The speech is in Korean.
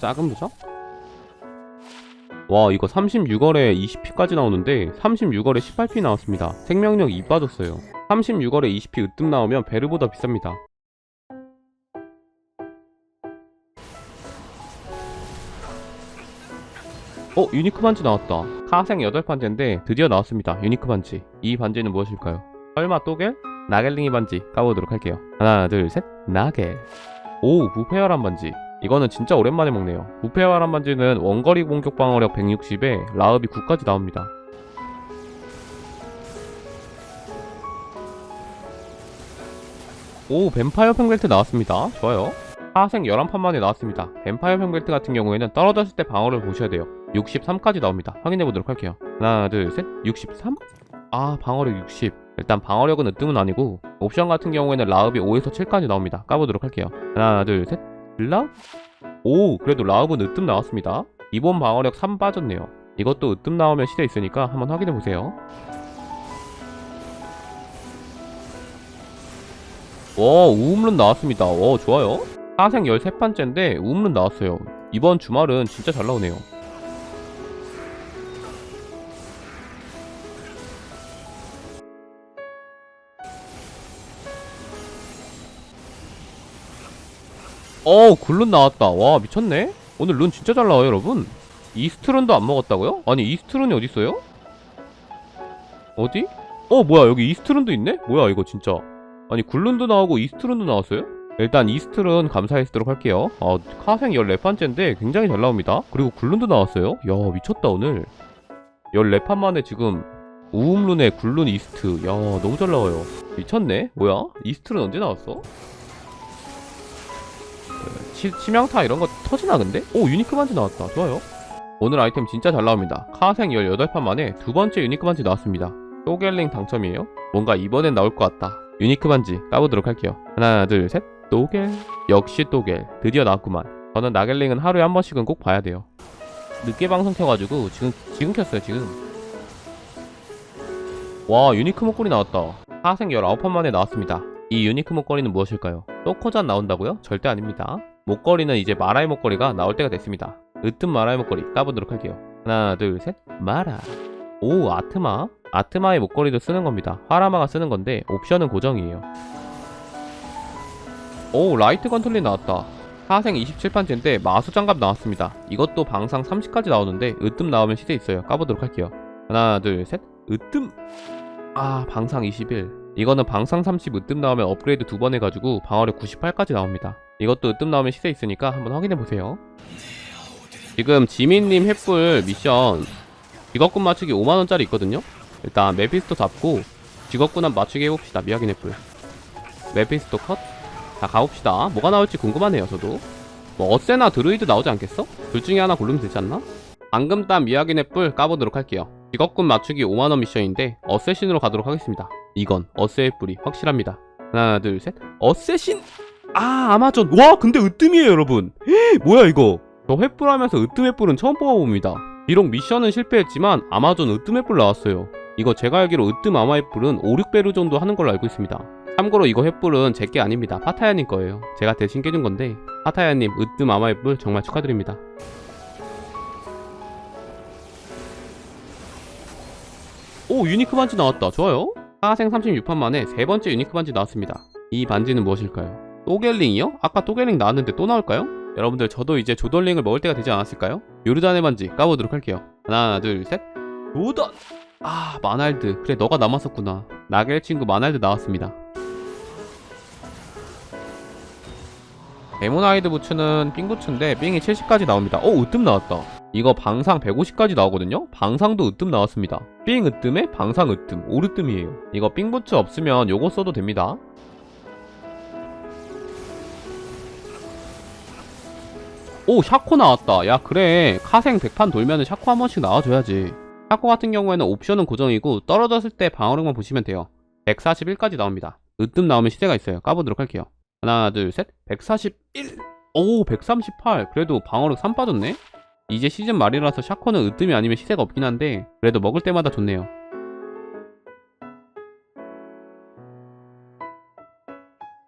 작은 부적? 와 이거 36월에 20피까지 나오는데 36월에 18피 나왔습니다. 생명력 2 빠졌어요. 36월에 20피 으뜸 나오면 베르보다 비쌉니다. 어 유니크 반지 나왔다. 카생 8반지인데 드디어 나왔습니다. 유니크 반지. 이 반지는 무엇일까요? 설마 또겔? 나겔링이 반지 까보도록 할게요. 하나 둘 셋. 나겔. 오 무페어란 반지 이거는 진짜 오랜만에 먹네요. 무페어란 반지는 원거리 공격 방어력 160에 라읍이 9까지 나옵니다. 오 뱀파이어 팽벨트 나왔습니다. 좋아요. 하생 11판 만에 나왔습니다. 뱀파이어 팽벨트 같은 경우에는 떨어졌을 때 방어를 보셔야 돼요. 63까지 나옵니다. 확인해 보도록 할게요. 하나 둘셋. 63? 아 방어력 60 일단 방어력은 으뜸은 아니고 옵션 같은 경우에는 라읍이 5에서 7까지 나옵니다. 까보도록 할게요. 하나 둘셋 라읍? 오 그래도 라읍은 으뜸 나왔습니다. 기본 방어력 3 빠졌네요. 이것도 으뜸 나오면 시대 있으니까 한번 확인해 보세요. 와 우음룬 나왔습니다. 와 좋아요. 하생 13번째인데 우음룬 나왔어요. 이번 주말은 진짜 잘 나오네요 어 굴룬 나왔다 와 미쳤네 오늘 룬 진짜 잘 나와요 여러분 이스트룬도 안 먹었다고요? 아니 이스트룬이 어딨어요? 어디? 어 뭐야 여기 이스트룬도 있네? 뭐야 이거 진짜 아니 굴룬도 나오고 이스트룬도 나왔어요? 일단 이스트룬 감사했도록 할게요 아 카생 14판째인데 굉장히 잘 나옵니다 그리고 굴룬도 나왔어요 야 미쳤다 오늘 14판 만에 지금 우음룬에 굴룬 이스트 야 너무 잘 나와요 미쳤네 뭐야 이스트룬 언제 나왔어? 치, 치명타 이런 거 터지나 근데? 오 유니크 반지 나왔다. 좋아요. 오늘 아이템 진짜 잘 나옵니다. 카생 18판 만에 두 번째 유니크 반지 나왔습니다. 또겔링 당첨이에요? 뭔가 이번엔 나올 것 같다. 유니크 반지 까보도록 할게요. 하나 둘셋. 또겔. 역시 또겔. 드디어 나왔구만. 저는 나겔링은 하루에 한 번씩은 꼭 봐야 돼요. 늦게 방송 켜가지고 지금 지금 켰어요 지금. 와 유니크 목걸이 나왔다. 카생 19판 만에 나왔습니다. 이 유니크 목걸이는 무엇일까요? 또코잔 나온다고요? 절대 아닙니다 목걸이는 이제 마라의 목걸이가 나올 때가 됐습니다. 으뜸 마라의 목걸이 까보도록 할게요. 하나, 둘, 셋, 마라. 오, 아트마. 아트마의 목걸이도 쓰는 겁니다. 화라마가 쓰는 건데 옵션은 고정이에요. 오, 라이트 건틀리 나왔다. 하생 27판째인데 마수 장갑 나왔습니다. 이것도 방상 30까지 나오는데 으뜸 나오면 시대 있어요. 까보도록 할게요. 하나, 둘, 셋, 으뜸. 아, 방상 21. 이거는 방상 30 으뜸 나오면 업그레이드 두 번 해가지고 방어력 98까지 나옵니다. 이것도 으뜸 나오면 시세 있으니까 한번 확인해보세요. 지금 지민님 횃불 미션 직업군 맞추기 5만원짜리 있거든요? 일단 메피스토 잡고 직업군 한 맞추기 해봅시다. 미확인 횃불. 메피스토 컷? 자 가봅시다. 뭐가 나올지 궁금하네요 저도. 뭐 어세나 드루이드 나오지 않겠어? 둘 중에 하나 고르면 되지 않나? 방금 딴 미확인 횃불 까보도록 할게요. 직업군 맞추기 5만원 미션인데 어쌔신으로 가도록 하겠습니다. 이건 어쌔의 뿔이 확실합니다. 하나 둘 셋. 어쌔신? 아 아마존. 와 근데 으뜸이에요 여러분. 헤, 뭐야 이거? 저 횃불 하면서 으뜸 횃불은 처음 뽑아봅니다. 비록 미션은 실패했지만 아마존 으뜸 횃불 나왔어요. 이거 제가 알기로 으뜸 아마 횃불은 5, 6배로 정도 하는 걸로 알고 있습니다. 참고로 이거 횃불은 제 게 아닙니다. 파타야님 거예요. 제가 대신 깨준 건데 파타야님 으뜸 아마 횃불 정말 축하드립니다 오 유니크 반지 나왔다 좋아요 하생 36판 만에 세 번째 유니크 반지 나왔습니다. 이 반지는 무엇일까요? 또겔링이요? 아까 또겔링 나왔는데 또 나올까요? 여러분들 저도 이제 조던링을 먹을 때가 되지 않았을까요? 요르단의 반지 까보도록 할게요. 하나 둘셋 조던! 아 마날드 그래 너가 남았었구나. 나겔 친구 마날드 나왔습니다. 데모나이드 부츠는 삥 부츠인데 삥이 70까지 나옵니다. 오 으뜸 나왔다. 이거 방상 150까지 나오거든요? 방상도 으뜸 나왔습니다. 삥 으뜸에 방상 으뜸, 오르뜸이에요. 이거 삥 부츠 없으면 요거 써도 됩니다. 오 샤코 나왔다. 야 그래 카생 100판 돌면은 샤코 한 번씩 나와줘야지. 샤코 같은 경우에는 옵션은 고정이고 떨어졌을 때 방어력만 보시면 돼요. 141까지 나옵니다. 으뜸 나오면 시대가 있어요. 까보도록 할게요. 하나 둘 셋 141. 오 138. 그래도 방어력 3 빠졌네? 이제 시즌 말이라서 샤코는 으뜸이 아니면 시세가 없긴 한데 그래도 먹을 때마다 좋네요.